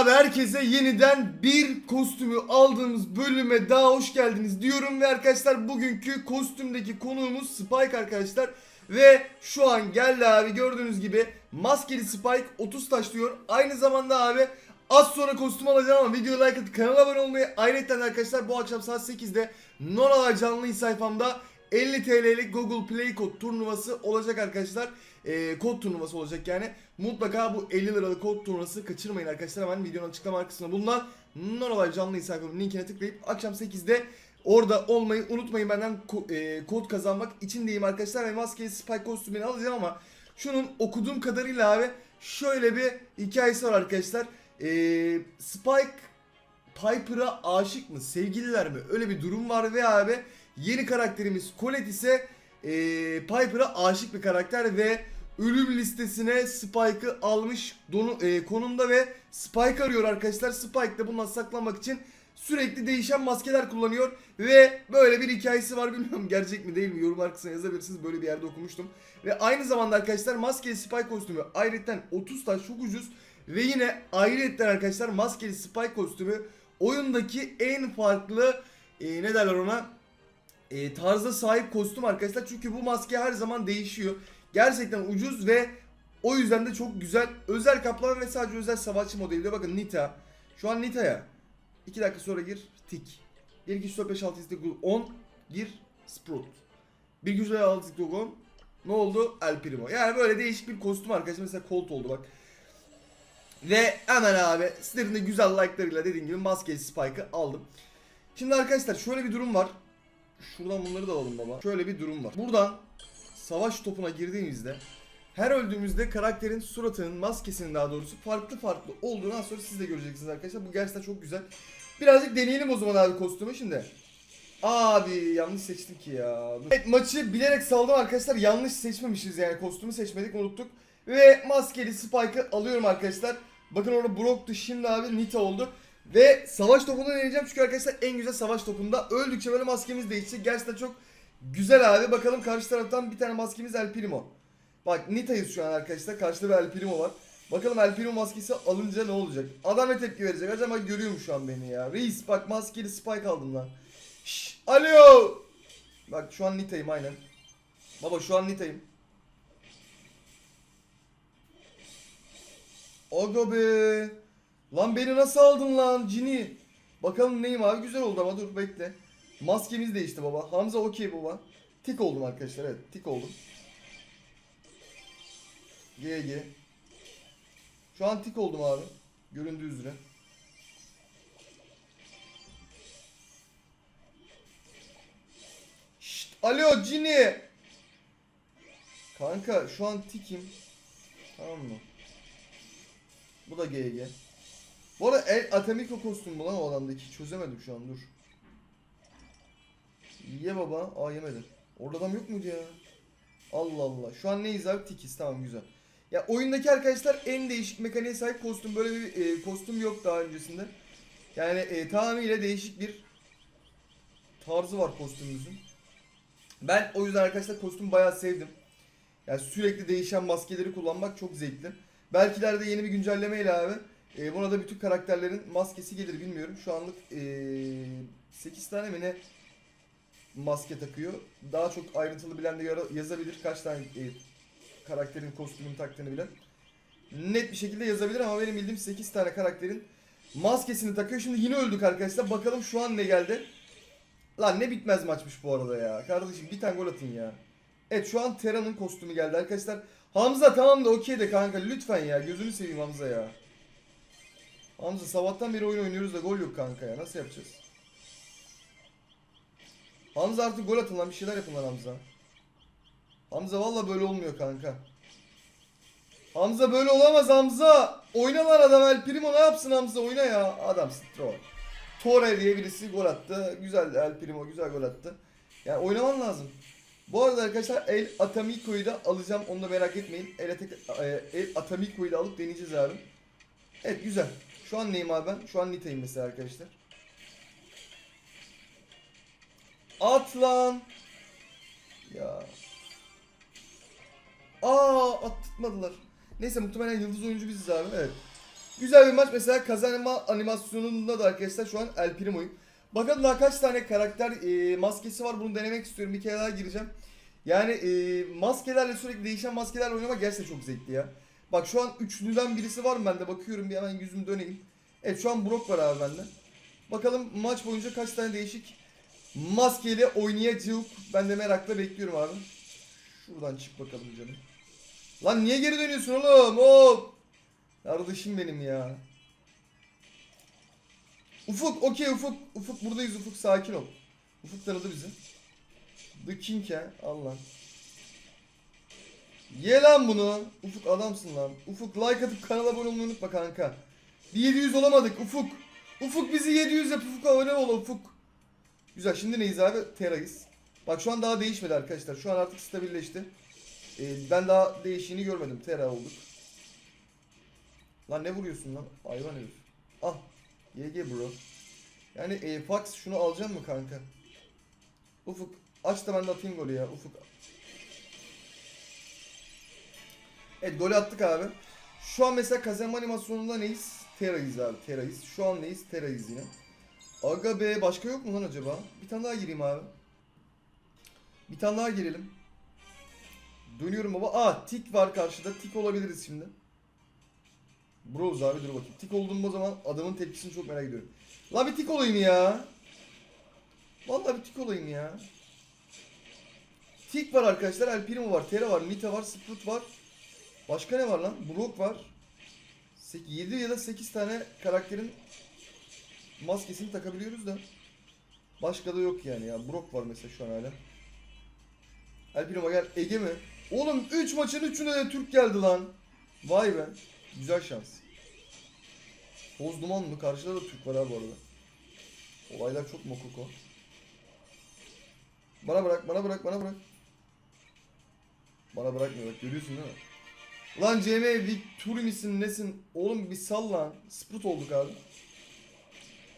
Abi herkese yeniden bir kostümü aldığımız bölüme daha hoş geldiniz diyorum ve arkadaşlar bugünkü kostümdeki konuğumuz Spike arkadaşlar ve şu an geldi abi gördüğünüz gibi maskeli Spike 30 taş diyor. Aynı zamanda abi az sonra kostüm alacağım ama videoya like atıp kanala abone olmayı ayrıca arkadaşlar bu akşam saat 8'de Noralar canlı sayfamda 50 TL'lik Google Play kod turnuvası olacak arkadaşlar. Ee, kod turnuvası olacak yani. Mutlaka bu 50 liralık kod turnuvası kaçırmayın arkadaşlar. Hemen videonun açıklama kısmında bulunan Nonolay canlı sayfamın linkine tıklayıp akşam 8'de orada olmayı unutmayın. Benden ko- e, kod kazanmak için diyeyim arkadaşlar. Ve maskeli spy kostümünü alacağım ama şunun okuduğum kadarıyla abi şöyle bir hikayesi var arkadaşlar. Ee, Spike Piper'a aşık mı? Sevgililer mi? Öyle bir durum var ve abi yeni karakterimiz Colette ise e, Piper'a aşık bir karakter ve ölüm listesine Spike'ı almış donu, e, konumda ve Spike arıyor arkadaşlar. Spike de bundan saklanmak için sürekli değişen maskeler kullanıyor ve böyle bir hikayesi var bilmiyorum gerçek mi değil mi yorumlar kısmına yazabilirsiniz böyle bir yerde okumuştum. Ve aynı zamanda arkadaşlar maskeli Spike kostümü ayrıca 30 taş çok ucuz ve yine ayrıca arkadaşlar maskeli Spike kostümü oyundaki en farklı e, ne derler ona e, tarza sahip kostüm arkadaşlar. Çünkü bu maske her zaman değişiyor. Gerçekten ucuz ve o yüzden de çok güzel. Özel kaplama ve sadece özel savaşçı modeli diyor. Bakın Nita. Şu an Nita'ya. 2 dakika sonra gir. Tik. 1 2 3 4 5 6 7 8 10 gir. Sprout. 1 2 3 4 6 7 10 ne oldu? El Primo. Yani böyle değişik bir kostüm arkadaşlar. Mesela Colt oldu bak. Ve hemen abi sizlerin de güzel like'larıyla dediğim gibi maskeli Spike'ı aldım. Şimdi arkadaşlar şöyle bir durum var. Şuradan bunları da alalım baba. Şöyle bir durum var. Buradan savaş topuna girdiğimizde her öldüğümüzde karakterin suratının maskesinin daha doğrusu farklı farklı olduğunu az sonra siz de göreceksiniz arkadaşlar. Bu gerçekten çok güzel. Birazcık deneyelim o zaman abi kostümü şimdi. Abi yanlış seçtim ki ya. Evet maçı bilerek saldım arkadaşlar. Yanlış seçmemişiz yani kostümü seçmedik unuttuk. Ve maskeli Spike'ı alıyorum arkadaşlar. Bakın orada Brock'tu şimdi abi Nita oldu. Ve savaş topunu deneyeceğim çünkü arkadaşlar en güzel savaş topunda. Öldükçe böyle maskemiz değişecek. Gerçekten çok güzel abi. Bakalım karşı taraftan bir tane maskemiz El Primo. Bak Nita'yız şu an arkadaşlar. Karşıda bir El Primo var. Bakalım El Primo maskesi alınca ne olacak? Adam ne tepki verecek? Acaba görüyor mu şu an beni ya? Reis bak maskeli Spike aldım lan. Şşş, alo. Bak şu an Nita'yım aynen. Baba şu an Nita'yım. Aga be. Lan beni nasıl aldın lan Cini? Bakalım neyim abi güzel oldu ama dur bekle. Maskemiz değişti baba. Hamza okey baba. Tik oldum arkadaşlar evet tik oldum. GG. Şu an tik oldum abi. Göründüğü üzere. Şşt, alo Cini. Kanka şu an tikim. Tamam mı? Bu da GG. Bu arada El Atomiko kostüm bu lan o adamdaki. Çözemedim şu an dur. Ye baba. Aa yemedi. Orada adam yok muydu ya? Allah Allah. Şu an neyiz abi? Tikiz. Tamam güzel. Ya oyundaki arkadaşlar en değişik mekaniğe sahip kostüm. Böyle bir e, kostüm yok daha öncesinde. Yani e, tamamıyla değişik bir tarzı var kostümümüzün. Ben o yüzden arkadaşlar kostümü bayağı sevdim. Yani sürekli değişen maskeleri kullanmak çok zevkli. Belki ileride yeni bir güncellemeyle abi e, buna da bütün karakterlerin maskesi gelir bilmiyorum. Şu anlık e, 8 tane mi ne maske takıyor. Daha çok ayrıntılı bilen de yazabilir kaç tane e, karakterin kostümünü taktığını bilen. Net bir şekilde yazabilir ama benim bildiğim 8 tane karakterin maskesini takıyor. Şimdi yine öldük arkadaşlar. Bakalım şu an ne geldi. Lan ne bitmez maçmış bu arada ya. Kardeşim bir tane gol atın ya. Evet şu an Terra'nın kostümü geldi arkadaşlar. Hamza tamam da okey de kanka lütfen ya. Gözünü seveyim Hamza ya. Hamza sabahtan beri oyun oynuyoruz da gol yok kanka ya. Nasıl yapacağız? Hamza artık gol atın lan bir şeyler yapın lan Hamza. Hamza valla böyle olmuyor kanka. Hamza böyle olamaz Hamza. Oyna lan adam El Primo ne yapsın Hamza oyna ya. Adamsın troll. Torre diye birisi gol attı. Güzel El Primo güzel gol attı. Yani oynaman lazım. Bu arada arkadaşlar El Atamiko'yu da alacağım. Onu da merak etmeyin. El, Ata- e, El Atamiko'yu da alıp deneyeceğiz abi. Evet güzel. Şu an neyim abi ben? Şu an Nita'yım mesela arkadaşlar. At lan. Ya. Aa attırtmadılar. Neyse muhtemelen yıldız oyuncu biziz abi. Evet. Güzel bir maç. Mesela kazanma animasyonunda da arkadaşlar şu an El Primo'yum. Bakalım daha kaç tane karakter e, maskesi var bunu denemek istiyorum. Bir kere daha gireceğim. Yani e, maskelerle sürekli değişen maskelerle oynamak gerçekten çok zevkli ya. Bak şu an üçlüden birisi var mı bende? Bakıyorum bir hemen yüzümü döneyim. Evet şu an Brock var abi bende. Bakalım maç boyunca kaç tane değişik maskeyle oynayacağız. Ben de merakla bekliyorum abi. Şuradan çık bakalım canım. Lan niye geri dönüyorsun oğlum? Hop. Kardeşim benim ya. Ufuk okey Ufuk. Ufuk buradayız Ufuk sakin ol. Ufuk tanıdı bizi. The King he. Allah. Ye lan bunu. Ufuk adamsın lan. Ufuk like atıp kanala abone olmayı unutma kanka. Bir 700 olamadık Ufuk. Ufuk bizi 700 yap Ufuk abone ol Ufuk. Güzel şimdi neyiz abi? Tera'yız. Bak şu an daha değişmedi arkadaşlar. Şu an artık stabilleşti. Ee, ben daha değişiğini görmedim. Tera olduk. Lan ne vuruyorsun lan? Hayvan herif. Al. YG bro. Yani e, Fax şunu alacak mı kanka? Ufuk aç da ben de atayım golü ya. Ufuk. Evet golü attık abi. Şu an mesela kazanma animasyonunda neyiz? Tera'yız abi. Tera'yız. Şu an neyiz? Tera'yız yine. Aga be başka yok mu lan acaba? Bir tane daha gireyim abi. Bir tane daha girelim. Dönüyorum baba. Aa tik var karşıda. Tik olabiliriz şimdi. Bros abi dur bakayım. Tik olduğum o zaman adamın tepkisini çok merak ediyorum. La bir tik olayım ya. Vallahi bir tik olayım ya. Tik var arkadaşlar. El var. Tera var. Nita var. Sprout var. Başka ne var lan? Brock var. 7 ya da 8 tane karakterin maskesini takabiliyoruz da. Başka da yok yani ya. Brock var mesela şu an hala. El Primo gel. Ege mi? Oğlum 3 maçın 3'üne de Türk geldi lan. Vay be. Güzel şans. Toz duman mı? Karşıda da Türk var abi bu arada. Olaylar çok mokoko. Bana bırak, bana bırak, bana bırak. Bana bırakmıyor bak görüyorsun değil mi? Lan CM Victory misin nesin? Oğlum bir sal lan. Sprut olduk abi.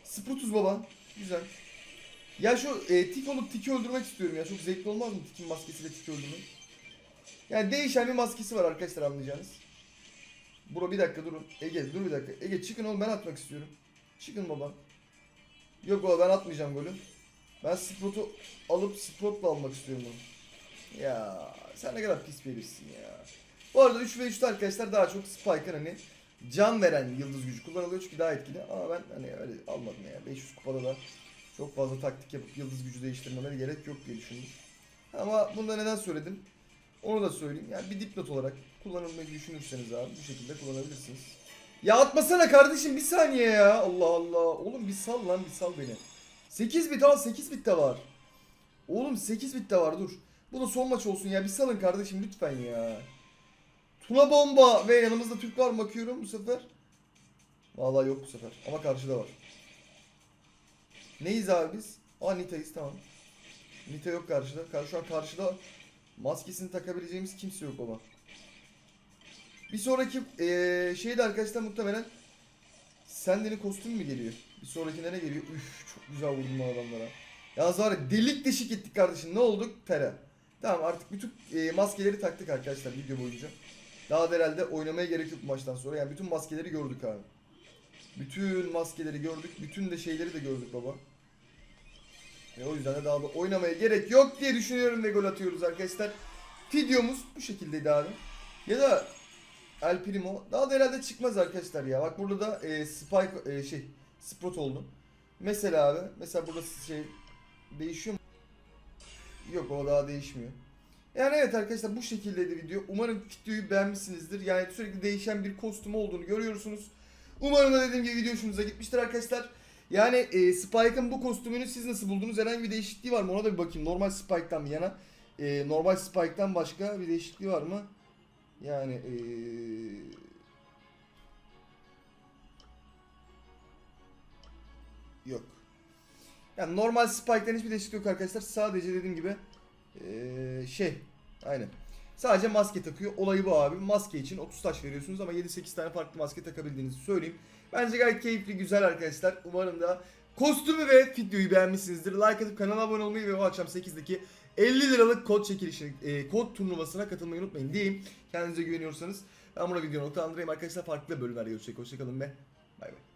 Sprutuz baba. Güzel. Ya şu e, tik olup tiki öldürmek istiyorum ya. Çok zevkli olmaz mı tikin maskesiyle tiki öldürmek? Yani değişen bir maskesi var arkadaşlar anlayacağınız. Bro bir dakika durun. Ege dur bir dakika. Ege çıkın oğlum ben atmak istiyorum. Çıkın baba. Yok baba ben atmayacağım golü. Ben Sprout'u alıp Sprout'la almak istiyorum onu. Ya sen ne kadar pis bir herifsin ya. Bu arada 3 ve 3'te arkadaşlar daha çok Spike'ın hani can veren yıldız gücü kullanılıyor çünkü daha etkili. Ama ben hani öyle almadım ya. 500 kupada da çok fazla taktik yapıp yıldız gücü değiştirmeleri gerek yok diye düşündüm. Ama bunu da neden söyledim? Onu da söyleyeyim. Yani bir dipnot olarak kullanılmayı düşünürseniz abi bu şekilde kullanabilirsiniz. Ya atmasana kardeşim bir saniye ya. Allah Allah. Oğlum bir sal lan bir sal beni. 8 bit al 8 bit de var. Oğlum 8 bit de var dur. Bu da son maç olsun ya bir salın kardeşim lütfen ya. Tuna bomba ve yanımızda Türk var mı bakıyorum bu sefer. Vallahi yok bu sefer ama karşıda var. Neyiz abi biz? Aa Nita'yız tamam. Nita yok karşıda. Kar- Şu an karşıda maskesini takabileceğimiz kimse yok baba. Bir sonraki eee şey de arkadaşlar muhtemelen Sandy'nin kostümü mü geliyor? Bir sonraki ne geliyor? Üf çok güzel vurdum bu adamlara. Ya delik deşik ettik kardeşim. Ne olduk? Tere. Tamam artık bütün eee, maskeleri taktık arkadaşlar video boyunca. Daha da herhalde oynamaya gerek yok maçtan sonra. Yani bütün maskeleri gördük abi. Bütün maskeleri gördük. Bütün de şeyleri de gördük baba. Ve o yüzden de daha da oynamaya gerek yok diye düşünüyorum ve gol atıyoruz arkadaşlar. Videomuz bu şekildeydi abi. Ya da El Primo daha da herhalde çıkmaz arkadaşlar ya. Bak burada da e, Spike e, şey Sprot oldu. Mesela abi mesela burada şey değişiyor mu? Yok o daha değişmiyor. Yani evet arkadaşlar bu şekildeydi video. Umarım videoyu beğenmişsinizdir. Yani sürekli değişen bir kostüm olduğunu görüyorsunuz. Umarım da dediğim gibi video hoşunuza gitmiştir arkadaşlar. Yani e, Spike'ın bu kostümünü siz nasıl buldunuz? Herhangi bir değişikliği var mı? Ona da bir bakayım. Normal Spike'tan yana. E, normal Spike'tan başka bir değişikliği var mı? Yani e, yok. Yani normal Spike'tan hiçbir değişiklik yok arkadaşlar. Sadece dediğim gibi e, şey aynen. Sadece maske takıyor. Olayı bu abi. Maske için 30 taş veriyorsunuz ama 7-8 tane farklı maske takabildiğinizi söyleyeyim. Bence gayet keyifli, güzel arkadaşlar. Umarım da kostümü ve videoyu beğenmişsinizdir. Like atıp kanala abone olmayı ve o akşam 8'deki 50 liralık kod çekilişi, e, kod turnuvasına katılmayı unutmayın diyeyim. Kendinize güveniyorsanız. Ben burada videoyu noktalandırayım arkadaşlar. Farklı bölümlerde görüşecek. Hoşçakalın ve bay bay.